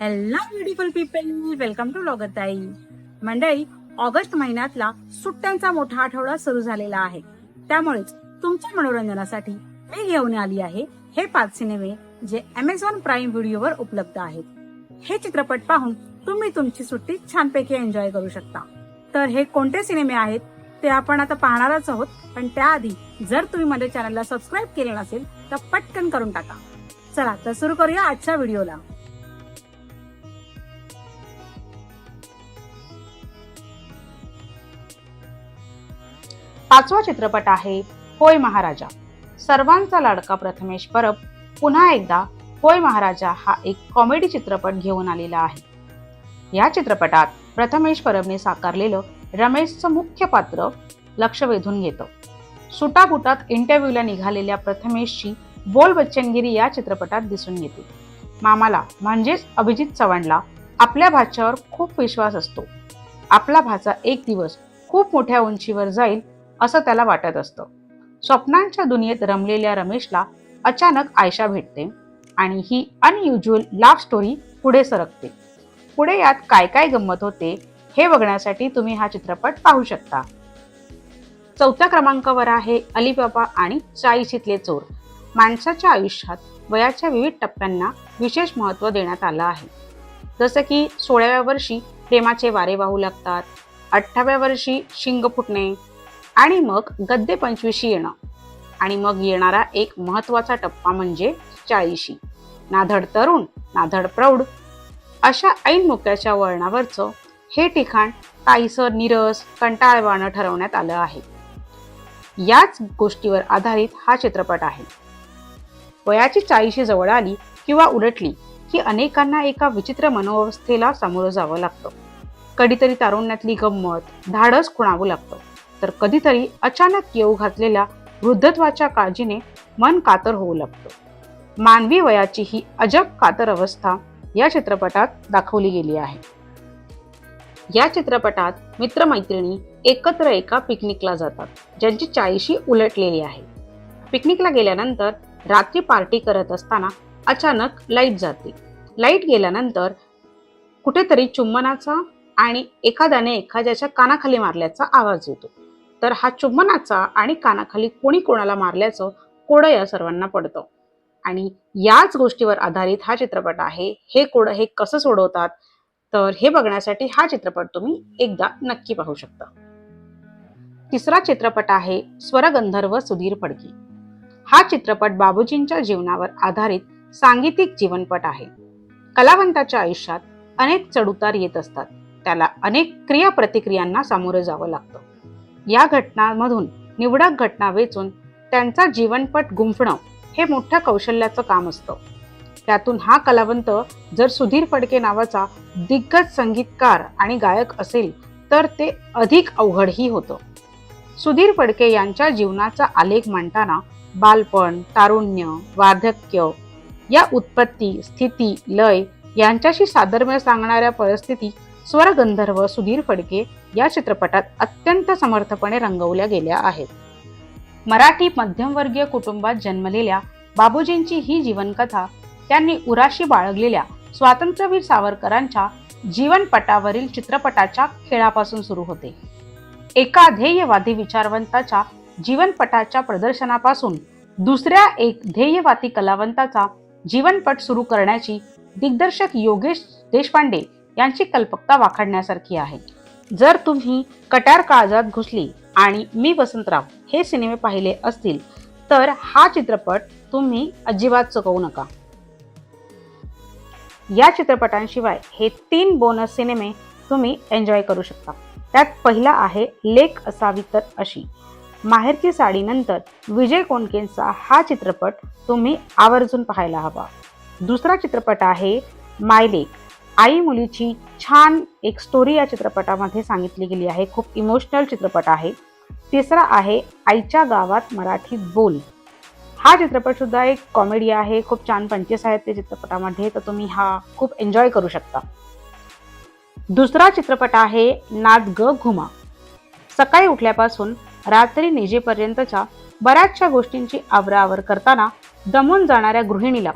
Hello beautiful people welcome to लोगताई मंडळी August महिन्यातला सुट्ट्यांचा मोठा आठवडा सुरू झालेला आहे. त्यामुळेच तुमच्या मनोरंजनासाठी मी घेऊन आली आहे हे पाच सिनेमे जे अमेझॉन प्राईम व्हिडिओवर उपलब्ध आहेत. हे चित्रपट पाहून तुम्ही तुमची सुट्टी छानपैकी एन्जॉय करू शकता. तर हे कोणते सिनेमे आहेत ते आपण आता पाहणारच आहोत पण त्याआधी जर तुम्ही माझ्या चॅनलला सबस्क्राईब केले नसेल तर पटकन करून टाका. चला तर सुरू करूया आजच्या व्हिडिओला पाचवा चित्रपट आहे होय महाराजा. सर्वांचा लाडका प्रथमेश परब पुन्हा एकदा होय महाराजा हा एक कॉमेडी चित्रपट घेऊन आलेला आहे. या चित्रपटात प्रथमेश परबने साकारलेलं रमेशचं मुख्य पात्र लक्ष वेधून घेतं सुटाबुटात इंटरव्ह्यूला निघालेल्या प्रथमेशची बोल बच्चनगिरी या चित्रपटात दिसून येते. मामाला म्हणजेच अभिजित चव्हाणला आपल्या भाच्यावर खूप विश्वास असतो. आपला भाचा एक दिवस खूप मोठ्या उंचीवर जाईल असं त्याला वाटत असतं. स्वप्नांच्या दुनियेत रमलेल्या रमेशला अचानक आयशा भेटते आणि ही अनयुज्युअल लाव्ह स्टोरी पुढे सरकते. पुढे यात काय काय गंमत होते हे बघण्यासाठी तुम्ही हा चित्रपट पाहू शकता. चौथ्या क्रमांकावर आहे अलीबाबा आणि चाळीशीतले चोर. माणसाच्या आयुष्यात वयाच्या विविध टप्प्यांना विशेष महत्त्व देण्यात आलं आहे. जसं की सोळाव्या वर्षी प्रेमाचे वारे वाहू लागतात अठराव्या वर्षी शिंग फुटणे आणि मग गद्दे पंचवीशी येणं. आणि मग येणारा एक महत्त्वाचा टप्पा म्हणजे चाळीशी. नाधड तरुण नाधड प्रौढ. अशा ऐन मुक्याच्या वळणावरचं हे ठिकाण काहीसं निरस कंटाळवाणं ठरवण्यात आलं आहे. याच गोष्टीवर आधारित हा चित्रपट आहे. वयाची चाळीशी जवळ आली किंवा उलटली की अनेकांना एका विचित्र मनोवस्थेला सामोरं जावं लागतं. कधीतरी तारुण्यातली गंमत धाडस खुणावं लागतं. तर कधीतरी अचानक येऊ घातलेल्या वृद्धत्वाच्या काळजीने मन कातर होऊ लागतं. मानवी वयाची ही अजब कातर अवस्था या चित्रपटात दाखवली गेली आहे. या चित्रपटात मित्रमैत्रिणी एकत्र एका पिकनिकला जातात ज्यांची चाळीशी उलटलेली आहे. पिकनिकला गेल्यानंतर रात्री पार्टी करत असताना अचानक लाइट जाते. लाइट गेल्यानंतर कुठेतरी चुंबनाचा आणि एखाद्याने एखाद्याच्या कानाखाली मारल्याचा आवाज येतो. तर हा चुंबनाचा आणि कानाखाली कोणी कोणाला मारल्याचं कोडं या सर्वांना पडतं. आणि याच गोष्टीवर आधारित हा चित्रपट आहे. हे कोडं हे कसं सोडवतात? तर हे बघण्यासाठी हा चित्रपट तुम्ही एकदा नक्की पाहू शकता. तिसरा चित्रपट आहे स्वरगंधर्व सुधीर फडकी. हा चित्रपट बाबूजींच्या जीवनावर आधारित सांगीतिक जीवनपट आहे. कलावंताच्या आयुष्यात अनेक चढउतार येत असतात. त्याला अनेक क्रिया प्रतिक्रियांना सामोरं जावं लागतं. या घटनांमधून निवडक घटना वेचून त्यांचा जीवनपट गुंफणं हे मोठ्या कौशल्याचं काम असतं. त्यातून हा कलावंत जर सुधीर फडके नावाचा दिग्गज संगीतकार आणि गायक असेल तर ते अधिक अवघडही होतं. सुधीर फडके यांच्या जीवनाचा आलेख मांडताना बालपण तारुण्य वार्धक्य या उत्पत्ती स्थिती लय यांच्याशी साधर्म्य सांगणाऱ्या परिस्थिती स्वरगंधर्व सुधीर फडके या चित्रपटात अत्यंत समर्थपणे रंगवल्या गेल्या आहेत. मराठी मध्यमवर्गीय कुटुंबात जन्मलेल्या बाबूजींची ही जीवनकथा त्यांनी उराशी बाळगलेल्या स्वातंत्र्यवीर सावरकरांच्या जीवनपटावरील चित्रपटाच्या खेळापासून सुरू होते. एका ध्येयवादी विचारवंताच्या जीवनपटाच्या प्रदर्शनापासून दुसऱ्या एक ध्येयवादी कलावंताचा जीवनपट सुरू करण्याची दिग्दर्शक योगेश देशपांडे यांची कल्पकता वाखाडण्यासारखी आहे. जर तुम्ही कटार काळजात घुसली आणि मी वसंतराव हे सिनेमे पाहिले असतील तर हा चित्रपट तुम्ही अजिबात चुकवू नका. या चित्रपटांशिवाय हे तीन बोनस सिनेमे तुम्ही एन्जॉय करू शकता. त्यात पहिला आहे लेख असावी तर अशी. माहेरची साडीनंतर विजय कोणकेंचा हा चित्रपट तुम्ही आवर्जून पाहायला हवा. दुसरा चित्रपट आहे माय लेख आई मुलीची छान एक स्टोरी या चित्रपटामध्ये सांगितली गेली आहे. खूप इमोशनल चित्रपट आहे. तिसरा आहे आईच्या गावात मराठीत बोल. हा चित्रपट सुद्धा एक कॉमेडी आहे. खूप छान पंचेस आहेत त्या चित्रपटामध्ये तर तुम्ही हा खूप एन्जॉय करू शकता. दुसरा चित्रपट आहे नाद ग घुमा. सकाळी उठल्यापासून रात्री निजेपर्यंतच्या बऱ्याचशा गोष्टींची आवराआवर करताना दमून जाणाऱ्या गृहिणीला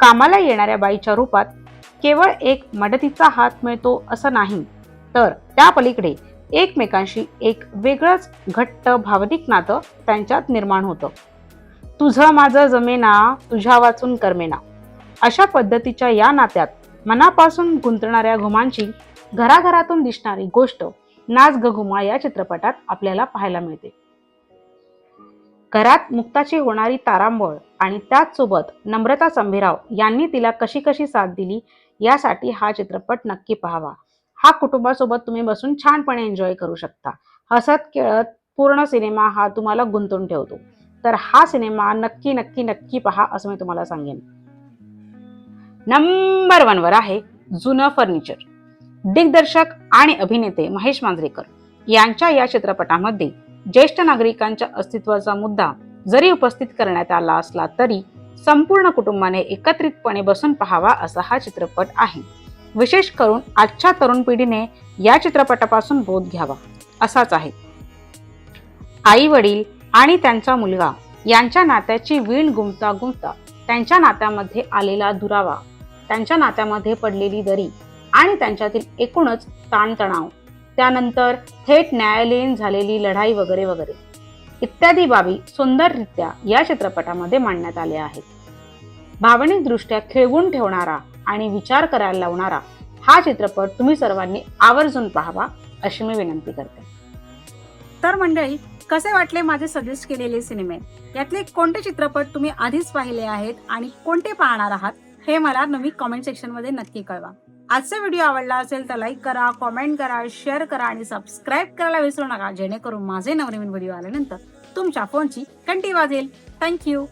कामाला येणाऱ्या बाईच्या रूपात केवळ एक मदतीचा हात मिळतो असं नाही. तर त्या पलीकडे एकमेकांशी एक वेगळंच घट्ट भावनिक नातं त्यांच्यात निर्माण होतं. तुझं माझं जमेना तुझ्या वाचून करमेना. अशा पद्धतीच्या या नात्यात मनापासून गुंतणाऱ्या घुमांची घराघरातून दिसणारी गोष्ट नाच ग घुमा या चित्रपटात आपल्याला पाहायला मिळते. घरात मुक्ताची होणारी तारांबळ आणि त्याचसोबत नम्रता संभेराव यांनी तिला कशी कशी साथ दिली यासाठी हा चित्रपट नक्की पाहावा. हा कुटुंबासोबत तुम्ही बसून छानपणे एन्जॉय करू शकता. हसत खेळत पूर्ण सिनेमा हा तुम्हाला गुंतून ठेवतो. तर हा सिनेमा नक्की नक्की नक्की पहा असं मी तुम्हाला सांगेन. नंबर वनवर आहे जुनं फर्निचर दिग्दर्शक आणि अभिनेते महेश मांजरेकर यांच्या या चित्रपटामध्ये ज्येष्ठ नागरिकांच्या अस्तित्वाचा मुद्दा जरी उपस्थित करण्यात आला असला तरी संपूर्ण कुटुंबाने एकत्रितपणे बसून पाहावा असा हा चित्रपट आहे. विशेष करून आजच्या तरुण पिढीने या चित्रपटापासून बोध घ्यावा असाच आहे. आई वडील आणि त्यांचा मुलगा यांच्या नात्याची वीण गुंता गुंता त्यांच्या नात्यामध्ये आलेला दुरावा त्यांच्या नात्यामध्ये पडलेली दरी आणि त्यांच्यातील एकूणच ताणतणाव त्यानंतर थेट न्यायालयीन झालेली लढाई वगैरे वगैरे. इत्यादी बाबी सुंदररित्या या चित्रपटामध्ये मांडण्यात आल्या आहेत. भावनिकदृष्ट्या खिळवून ठेवणारा आणि विचार करायला लावणारा हा चित्रपट तुम्ही सर्वांनी आवर्जून पाहावा अशी मी विनंती करते. तर मंडळी कसे वाटले माझे सजेस्ट केलेले सिनेमे? यातले कोणते चित्रपट तुम्ही आधीच पाहिले आहेत आणि कोणते पाहणार आहात हे मला नवी कॉमेंट सेक्शनमध्ये नक्की कळवा. आजचा व्हिडिओ आवडला असेल तर लाईक करा कॉमेंट करा शेअर करा आणि सबस्क्राईब करायला विसरू नका. जेणेकरून माझे नवनवीन व्हिडिओ आल्यानंतर तुमच्या फोनची घंटी वाजेल. थँक्यू